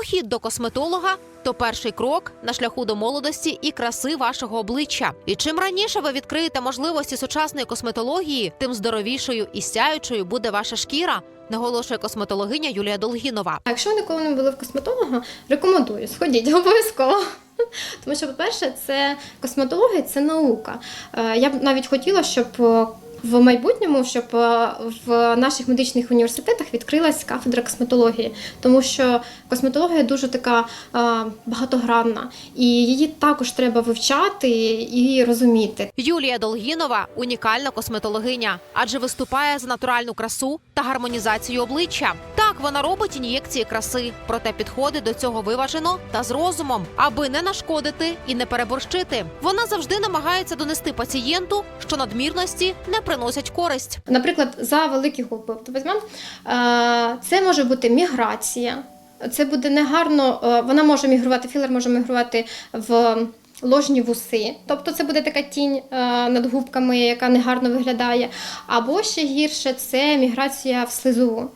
Похід до косметолога то перший крок на шляху до молодості і краси вашого обличчя. І чим раніше ви відкриєте можливості сучасної косметології, тим здоровішою і сяючою буде ваша шкіра, наголошує косметологиня Юлія Долгінова. А якщо ви ніколи не були в косметолога, рекомендую, сходіть обов'язково. Тому що, по-перше, це косметологія це наука. Е, Я б навіть хотіла, щоб е, в майбутньому, щоб е, в наших медичних університетах відкрилась кафедра косметології, тому що косметологія дуже така е, багатогранна, і її також треба вивчати і розуміти. Юлія Долгінова унікальна косметологиня, адже виступає за натуральну красу та гармонізацію обличчя. Так вона робить ін'єкції краси, проте підходить до цього виважено та з розумом, аби не нашкодити і не переборщити. Вона завжди намагається донести пацієнту, що надмірності не приносять користь. Наприклад, за великі губи, то візьмемо, е, це може бути міграція. Це буде негарно, е, вона може мігрувати, філер може мігрувати в ложні вуси, тобто це буде така тінь е, над губками, яка негарно виглядає. Або ще гірше це міграція в слизову.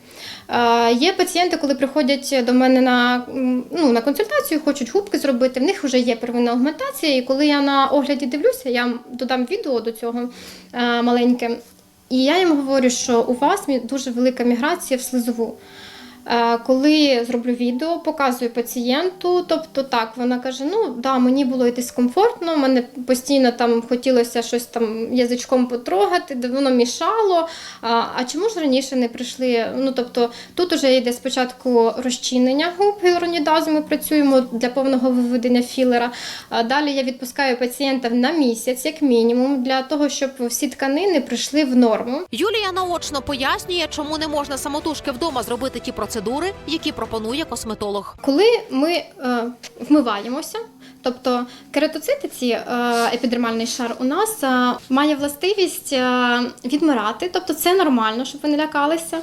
Е, Є пацієнти, коли приходять до мене на, ну, на консультацію, хочуть губки зробити, в них вже є первинна аугментація, і коли я на огляді дивлюся, я додам відео до цього е, маленьке. І я їм говорю, що у вас дуже велика міграція в слизову. Е, Коли зроблю відео, показую пацієнту, тобто так, вона каже: ну да, мені було і дискомфортно, мене постійно там хотілося щось там язичком потрогати, де воно мішало. А, а чому ж раніше не прийшли? Ну тобто тут уже йде спочатку розчинення губ гіалуронідазу, ми працюємо для повного виведення філера. А далі я відпускаю пацієнта на місяць, як мінімум, для того, щоб всі тканини прийшли в норму. Юлія наочно пояснює, чому не можна самотужки вдома зробити ті процедури, які пропонує косметолог. Коли ми е, вмиваємося, тобто кератоцити, ці е, епідермальний шар у нас е, має властивість е, відмирати, тобто це нормально, щоб ви не лякалися. Е,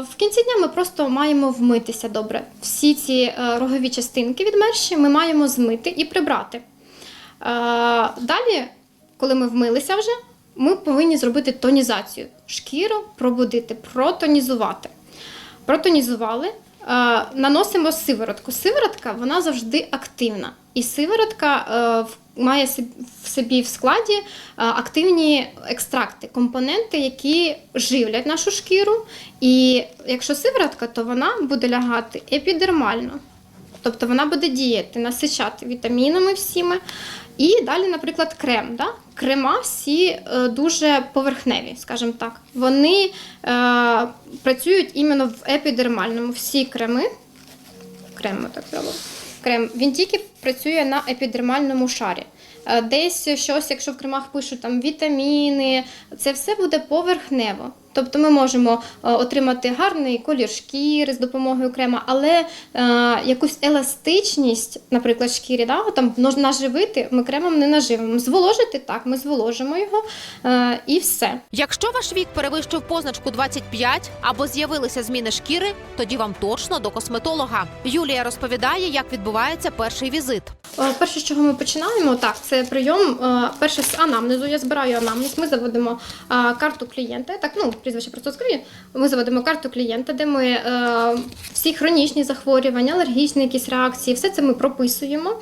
в кінці дня ми просто маємо вмитися добре. Всі ці е, рогові частинки відмерші ми маємо змити і прибрати. Е, далі, коли ми вмилися вже, ми повинні зробити тонізацію. Шкіру пробудити, протонізувати. Протонізували, е, наносимо сиворотку. Сиворотка вона завжди активна. І сиворотка е, має в собі в складі е, активні екстракти, компоненти, які живлять нашу шкіру. І якщо сиворотка, то вона буде лягати епідермально. Тобто вона буде діяти, насичати вітамінами всіми. І далі, наприклад, крем. Да? Крема всі е, дуже поверхневі, скажімо так. Вони е, працюють іменно в епідермальному. Всі креми, крем, так робимо. Крем, він тільки працює на епідермальному шарі. Е, Десь щось, якщо в кремах пишуть там вітаміни, це все буде поверхнево. Тобто ми можемо е, отримати гарний колір шкіри з допомогою крема, але е, якусь еластичність, наприклад, шкірі, да, там наживити ми кремом не наживимо. Зволожити так, ми зволожимо його е, і все. Якщо ваш вік перевищив позначку 25 або з'явилися зміни шкіри, тоді вам точно до косметолога. Юлія розповідає, як відбувається перший візит. Перше, з чого ми починаємо, так, це прийом. Перше з анамнезу. Я збираю анамнез. Ми заводимо карту клієнта. Так, ну прізвище просто скажу. Ми заводимо карту клієнта, де ми е, всі хронічні захворювання, алергічні якісь реакції, все це ми прописуємо. Е,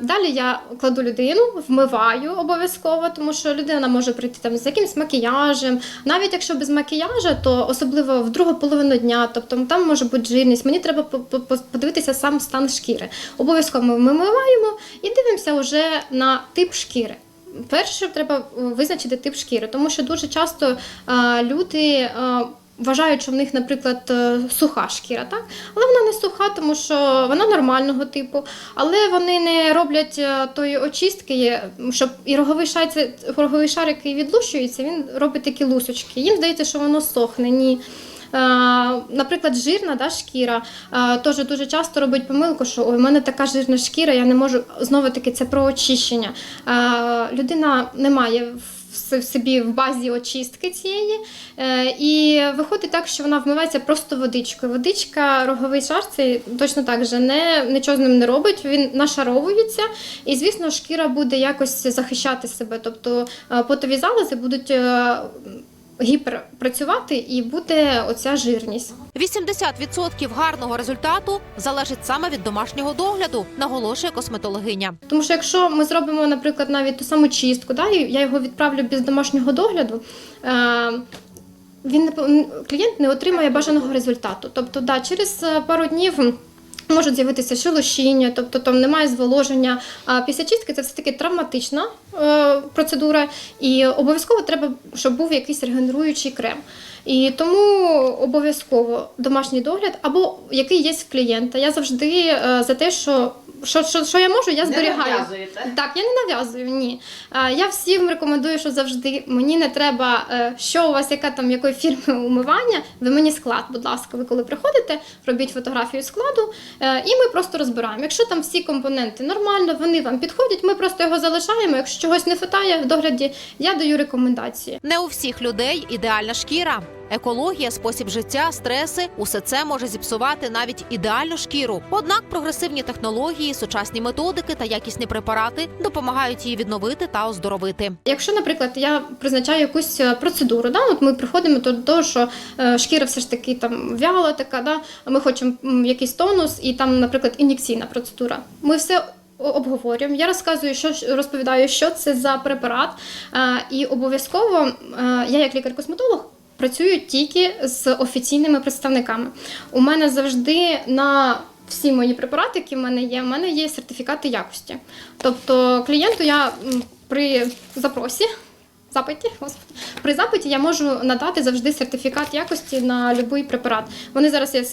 Далі я кладу людину, вмиваю обов'язково, тому що людина може прийти там з якимось макіяжем. Навіть якщо без макіяжа, то особливо в другу половину дня, тобто там може бути жирність. Мені треба по- по- по- подивитися сам стан шкіри. Обов'язково ми вимиваємо і дивимося вже на тип шкіри. Перше треба е, визначити тип шкіри, тому що дуже часто е, люди. е, Вважають, що в них, наприклад, суха шкіра, так? Але вона не суха, тому що вона нормального типу. Але вони не роблять тої очистки, щоб і роговий шар, роговий шар, який відлущується, він робить такі лусочки. Їм здається, що воно сохне. Ні. Е, Наприклад, жирна да, шкіра е, теж дуже часто робить помилку, що у мене така жирна шкіра, я не можу знову таки це про очищення. Е, Людина не має в собі в базі очистки цієї, і виходить так, що вона вмивається просто водичкою. Водичка, роговий шар, це точно так же не, нічого з ним не робить, він нашаровується, і звісно, шкіра буде якось захищати себе. Тобто потові залози будуть. Гіперпрацювати і буде оця жирність. 80% гарного результату залежить саме від домашнього догляду, наголошує косметологиня. Тому що якщо ми зробимо, наприклад, навіть ту саму чистку, да, і я його відправлю без домашнього догляду. Е- він клієнт не отримає бажаного результату. Тобто, да, через е, пару днів. Можуть з'явитися шелушіння, тобто там немає зволоження. А після чистки це все таки травматична е, процедура, і обов'язково треба, щоб був якийсь регенеруючий крем. І тому обов'язково домашній догляд або який є в клієнта. Я завжди е, за те, що, що, що, що я можу, я зберігаю. нав'язуєте? Так, я не нав'язую, ні. Я всім рекомендую, що завжди мені не треба, е, що у вас, яка там якої фірми умивання. Ви мені склад, будь ласка, ви коли приходите, робіть фотографію складу, е, і ми просто розбираємо. Якщо там всі компоненти нормально, вони вам підходять, ми просто його залишаємо. Якщо чогось не вистачає в догляді, я даю рекомендації. Не у всіх людей ідеальна шкіра. Екологія, спосіб життя, стреси усе це може зіпсувати навіть ідеальну шкіру. Однак прогресивні технології, сучасні методики та якісні препарати допомагають її відновити та оздоровити. Якщо, наприклад, я призначаю якусь е, процедуру, да, от ми приходимо до того, що е, шкіра все ж таки там вяла така, да, ми хочемо якийсь тонус, і там, наприклад, ін'єкційна процедура. Ми все обговорюємо. Я розказую, що розповідаю, що це за препарат, е, і обов'язково я, як лікар-косметолог. Працюю тільки з офіційними представниками. У мене завжди на всі мої препарати, які в мене є, в мене є сертифікати якості. Тобто клієнту я при запросі. Запиті. При запиті я можу надати завжди сертифікат якості на будь-який препарат. Вони зараз є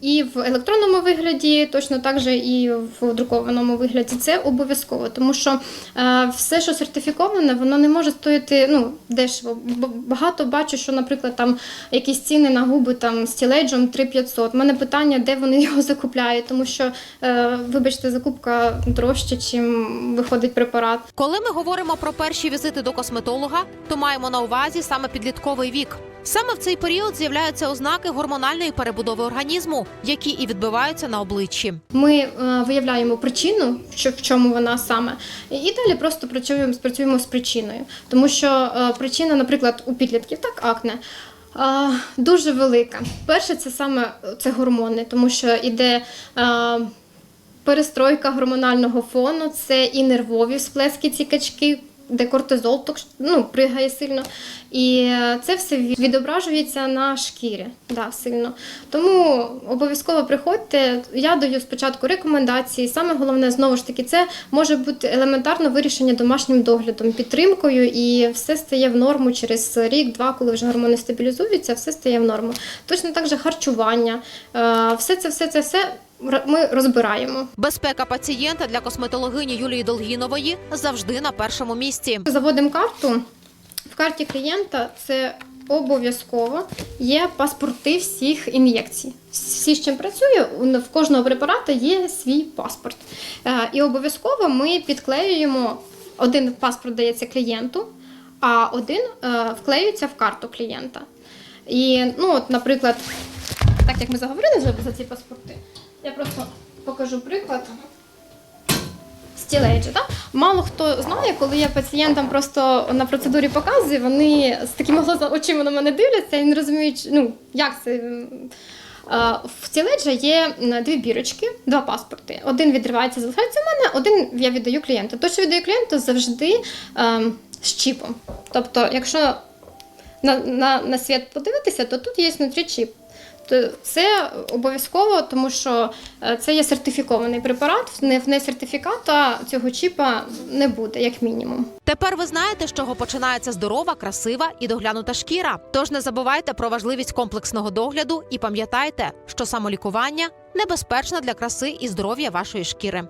і- в електронному вигляді, точно так же і в друкованому вигляді. Це обов'язково, тому що е, все, що сертифіковане, воно не може стоїти ну, дешево. Багато бачу, що, наприклад, там якісь ціни на губи там з тіледжем 3500. У мене питання, де вони його закупляють, тому що, е, вибачте, закупка дорожча, чим виходить препарат. Коли ми говоримо про перші візити до косметолога, то маємо на увазі саме підлітковий вік. Саме в цей період з'являються ознаки гормональної перебудови організму, які і відбиваються на обличчі. Ми е, виявляємо причину, що в чому вона саме, і далі просто працюємо, працюємо з причиною. Тому що е, причина, наприклад, у підлітків, так, акне. е, Дуже велика. Перше, це саме це гормони, тому що іде е, перестройка гормонального фону, це і нервові всплески ці качки, де кортизол ну, пригає сильно. І е, це все відображується на шкірі да, сильно. Тому обов'язково приходьте. Я даю спочатку рекомендації. Саме головне, знову ж таки, це може бути елементарно вирішення домашнім доглядом, підтримкою, і все стає в норму через рік-два, коли вже гормони стабілізуються, все стає в норму. Точно так же харчування. Е, Все це, все це, все ми розбираємо. Безпека пацієнта для косметологині Юлії Долгінової завжди на першому місці. Заводимо карту. В карті клієнта це обов'язково є паспорти всіх ін'єкцій. Всі, з чим працює, в кожного препарата є свій паспорт. Е, І обов'язково ми підклеюємо один паспорт дається клієнту, а один е, вклеюється в карту клієнта. І, ну, от, наприклад, так як ми заговорили за ці паспорти, я просто покажу приклад. Стіледжі, так? Мало хто знає, коли я пацієнтам просто на процедурі показую, вони з такими очима на мене дивляться і не розуміють, ну, як це. В стіледжа є дві бірочки, два паспорти. Один відривається, залишається в мене, один я віддаю клієнту. То, що віддаю клієнту, завжди ем, з чіпом. Тобто, якщо на, на, на світ подивитися, то тут є внутрі чіп. То це обов'язково, тому що е, це є сертифікований препарат. Не в сертифіката цього чіпа не буде, як мінімум. Тепер ви знаєте, з чого починається здорова, красива і доглянута шкіра. Тож не забувайте про важливість комплексного догляду і пам'ятайте, що самолікування небезпечно для краси і здоров'я вашої шкіри.